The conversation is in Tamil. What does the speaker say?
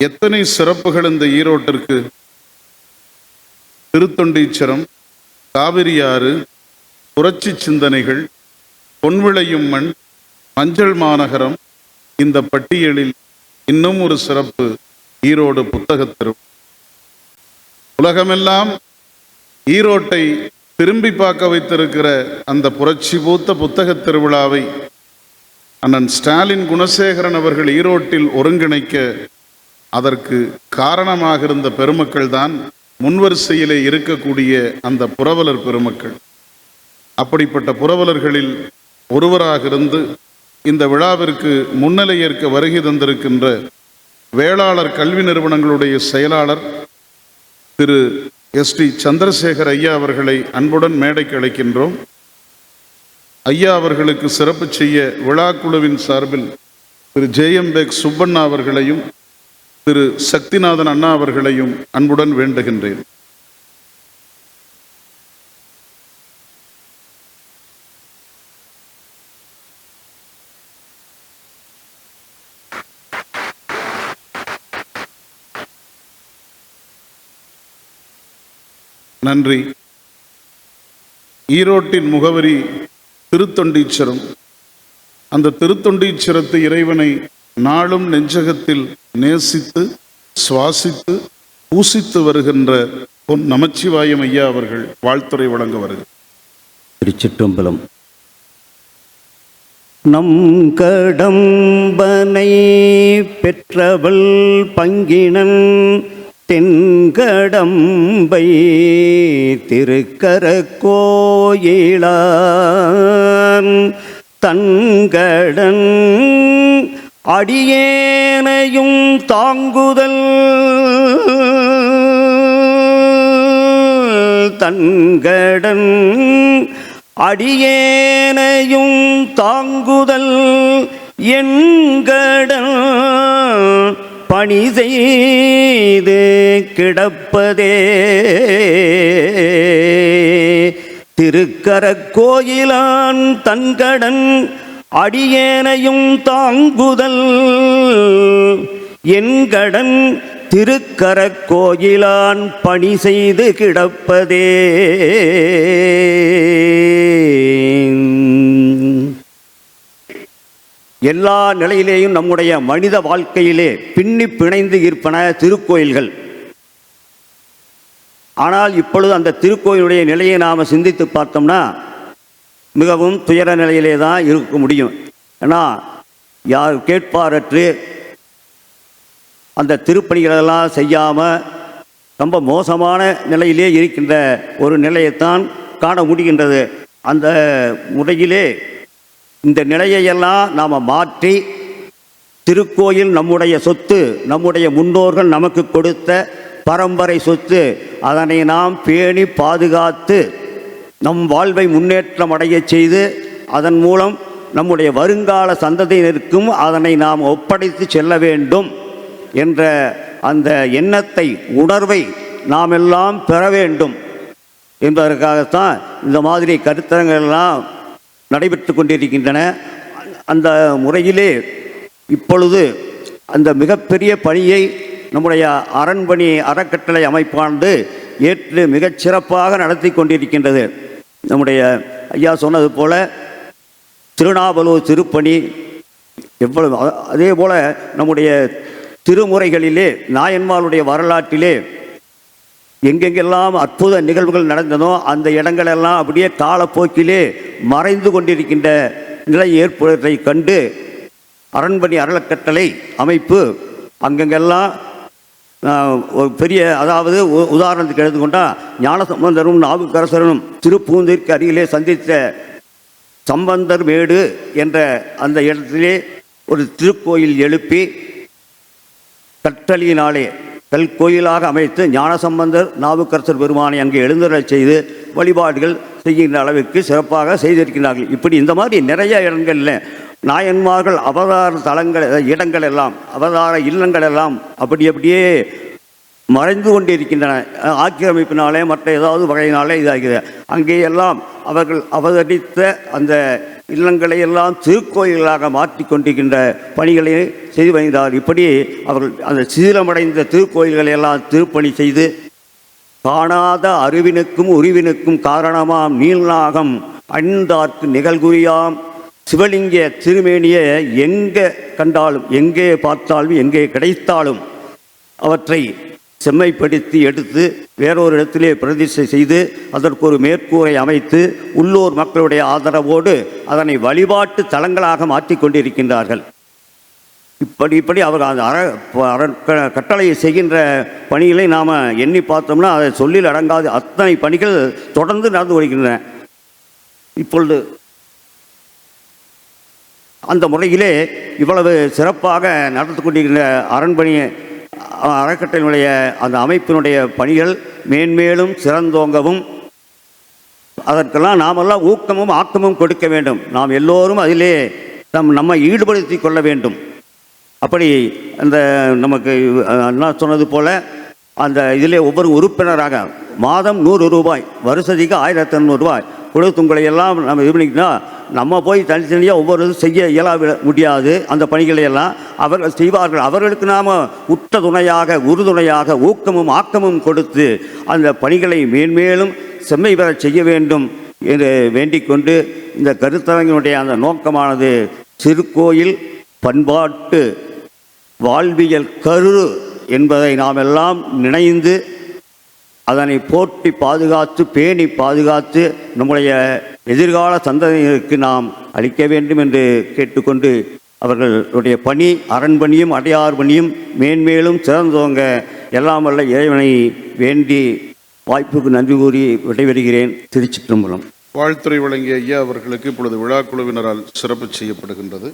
எத்தனை சிறப்புகள் இந்த ஈரோட்டிற்கு? திருத்தொண்டீச்சரம் காவிரியாறு புரட்சி சிந்தனைகள் பொன்விளையும் மண் மஞ்சள் மாநகரம் இந்த பட்டியலில் இன்னும் ஒரு சிறப்பு ஈரோடு புத்தகத்திரு உலகமெல்லாம் ஈரோட்டை திரும்பி பார்க்க வைத்திருக்கிற அந்த புரட்சி பூத்த புத்தக திருவிழாவை அண்ணன் ஸ்டாலின் குணசேகரன் அவர்கள் ஈரோட்டில் ஒருங்கிணைக்க அதற்கு காரணமாக இருந்த பெருமக்கள் தான் முன்வரிசையிலே இருக்கக்கூடிய அந்த புரவலர் பெருமக்கள். அப்படிப்பட்ட புரவலர்களில் ஒருவராக இருந்து இந்த விழாவிற்கு முன்னிலை ஏற்க வருகை தந்திருக்கின்ற வேளாளர் கல்வி நிறுவனங்களுடைய செயலாளர் திரு எஸ் டி சந்திரசேகர் ஐயா அவர்களை அன்புடன் மேடைக்கு அழைக்கின்றோம். ஐயா அவர்களுக்கு சிறப்பு செய்ய விழா குழுவின் சார்பில் திரு ஜேஎம்பேக் சுப்பண்ணா அவர்களையும் திரு சக்திநாதன் அண்ணா அவர்களையும் அன்புடன் வேண்டுகின்றேன். நன்றி. ஈரோட்டின் முகவரி திருத்தொண்டீச்சரம். அந்த திருத்தொண்டீச்சரத்து இறைவனை நாளும் நெஞ்சகத்தில் நேசித்து சுவாசித்து பூசித்து வருகின்ற பொன் நமச்சிவாயம் ஐயா அவர்கள் வாழ்த்துரை வழங்க வருகிறார் திருச்சிற்றம்பலம். நம் கடம்பனை பெற்றவள் பங்கினன் தென்கடம்பை திருக்கர கோயிலான் தங்கடன் அடியேனையும் தாங்குதல் தன்கடன் அடியேனையும் தாங்குதல் என்கடன் பணி செய்து கிடப்பதே. திருக்கரக் கோயிலான் தன்கடன் அடியேனையும் தாங்குதல். என்கடன் திருக்கரக்கோயிலான் பணி செய்து கிடப்பதே. எல்லா நிலையிலேயும் நம்முடைய மனித வாழ்க்கையிலே பின்னி பிணைந்து இருப்பன திருக்கோயில்கள். ஆனால் இப்பொழுது அந்த திருக்கோயிலுடைய நிலையை நாம் சிந்தித்து பார்த்தோம்னா மிகவும் துயர நிலையிலே தான் இருக்க முடியும். ஏன்னா யார் கேட்பாரற்று அந்த திருப்பணிகளெல்லாம் செய்யாமல் ரொம்ப மோசமான நிலையிலே இருக்கின்ற ஒரு நிலையைத்தான் காண முடிகின்றது. அந்த முறையிலே இந்த நிலையையெல்லாம் நாம் மாற்றி திருக்கோயில் நம்முடைய சொத்து நம்முடைய முன்னோர்கள் நமக்கு கொடுத்த பரம்பரை சொத்து அதனை நாம் பேணி பாதுகாத்து நம் வாழ்வை முன்னேற்றம் அடையச் செய்து அதன் மூலம் நம்முடைய வருங்கால சந்ததியினருக்கும் அதனை நாம் ஒப்படைத்து செல்ல வேண்டும் என்ற அந்த எண்ணத்தை உணர்வை நாம் எல்லாம் பெற வேண்டும் என்பதற்காகத்தான் இந்த மாதிரி கருத்தரங்கள்லாம் நடைபெற்று கொண்டிருக்கின்றன. அந்த முறையிலே இப்பொழுது அந்த மிகப்பெரிய பணியை நம்முடைய அரண்பணி அறக்கட்டளை அமைப்பானது ஏற்று மிகச்சிறப்பாக நடத்தி கொண்டிருக்கின்றது. நம்முடைய ஐயா சொன்னது போல் திருநாவலூர் திருப்பணி எவ்வளவு அதே போல் நம்முடைய திருமுறைகளிலே நாயன்மாளுடைய வரலாற்றிலே எங்கெங்கெல்லாம் அற்புத நிகழ்வுகள் நடந்ததோ அந்த இடங்களெல்லாம் அப்படியே காலப்போக்கிலே மறைந்து கொண்டிருக்கின்ற நிலை ஏற்படுவதை கண்டு அரண்மனை அறளக்கட்டளை அமைப்பு அங்கங்கெல்லாம் ஒரு பெரிய அதாவது உ- உதாரணத்துக்கு எடுத்துக்கொண்டால் ஞானசம்பந்தரும் நாவுக்கரசரனும் திருப்பூந்திற்கு அருகிலே சந்தித்த சம்பந்தர் மேடு என்ற அந்த இடத்திலே ஒரு திருக்கோயில் எழுப்பி கட்டளியினாலே கல் கோயிலாக அமைத்து ஞானசம்பந்தர் நாவுக்கரசர் பெருமானை அங்கே எழுந்தருளச் செய்து வழிபாடுகள் செய்கின்ற அளவிற்கு சிறப்பாக செய்திருக்கிறார்கள் இப்படி இந்த மாதிரி நிறைய இடங்களில் நாயன்மார்கள் அவதார தலங்கள் இடங்கள் எல்லாம் அவதார இல்லங்கள் எல்லாம் அப்படி அப்படியே மறைந்து கொண்டிருக்கின்றன. ஆக்கிரமிப்பினாலே மற்ற ஏதாவது வகையினாலே இதாகிறது. அங்கே எல்லாம் அவர்கள் அவதரித்த அந்த இல்லங்களை எல்லாம் திருக்கோயில்களாக மாற்றி கொண்டிருக்கின்ற பணிகளை செய்து வருகிறார் இப்படி அவர்கள் அந்த சீரமடைந்த திருக்கோயில்களை எல்லாம் திருப்பணி செய்து காணாத அறிவினுக்கும் உருவினுக்கும் காரணமாம் நீள்நாகம் அணிந்தார்க்கு நிகழ்குறியாம் சிவலிங்க திருமேனியை எங்கே கண்டாலும் எங்கே பார்த்தாலும் எங்கே கிடைத்தாலும் அவற்றை செம்மைப்படுத்தி எடுத்து வேறொரு இடத்திலே பிரதிஷ்டை செய்து அதற்கு ஒரு மேற்கூரை அமைத்து உள்ளூர் மக்களுடைய ஆதரவோடு அதனை வழிபாட்டு தலங்களாக மாற்றிக்கொண்டிருக்கின்றார்கள் இப்படி இப்படி அவர் அந்த அற கட்டளையை செய்கின்ற பணிகளை நாம் எண்ணி பார்த்தோம்னா அதை சொல்லில் அடங்காது. அத்தனை பணிகள் தொடர்ந்து நடந்து வருகின்றன இப்பொழுது அந்த முறையிலே இவ்வளவு சிறப்பாக நடந்து கொண்டிருக்கிற அரண்பணி அறக்கட்டளையினுடைய அந்த அமைப்பினுடைய பணிகள் மேன்மேலும் சிறந்தோங்கவும் அதற்கெல்லாம் நாமெல்லாம் ஊக்கமும் ஆக்கமும் கொடுக்க வேண்டும். நாம் எல்லோரும் அதிலே நம் நம்மை ஈடுபடுத்தி கொள்ள வேண்டும். அப்படி அந்த நமக்கு அண்ணா சொன்னது போல் அந்த இதிலே ஒவ்வொரு உறுப்பினராக மாதம் நூறு ரூபாய் வருஷத்துக்கு ஆயிரத்தி ரூபாய் கொடுத்து உங்களை எல்லாம் நம்ம இது பண்ணிக்கிட்டா நம்ம போய் தனித்தனியாக ஒவ்வொரு இதுவும் செய்ய இயலா முடியாது. அந்த பணிகளை எல்லாம் அவர்கள் செய்வார்கள். அவர்களுக்கு நாம் உற்ற துணையாக உறுதுணையாக ஊக்கமும் ஆக்கமும் கொடுத்து அந்த பணிகளை மேன்மேலும் செம்மை பெற செய்ய வேண்டும் என்று வேண்டிக் கொண்டு இந்த கருத்தரங்கினுடைய அந்த நோக்கமானது திருக்கோயில் பண்பாட்டு வாழ்வியல் கரு என்பதை நாம் எல்லாம் நினைந்து அதனை போற்றி பாதுகாத்து பேணி பாதுகாத்து நம்முடைய எதிர்கால சந்ததியினருக்கு நாம் அளிக்க வேண்டும் என்று கேட்டுக்கொண்டு அவர்களுடைய பணி அரண்பணியும் அடையார் பணியும் மேன்மேலும் சிறந்தோங்க. எல்லாம் வல்ல இறைவனை வேண்டி வாய்ப்புக்கு நன்றி கூறி விடைபெறுகிறேன். திருச்சிற்றம்பலம். வாழ்த்துறை வழங்கிய ஐயா அவர்களுக்கு இப்பொழுது விழா குழுவினரால் சிறப்பு செய்யப்படுகின்றது.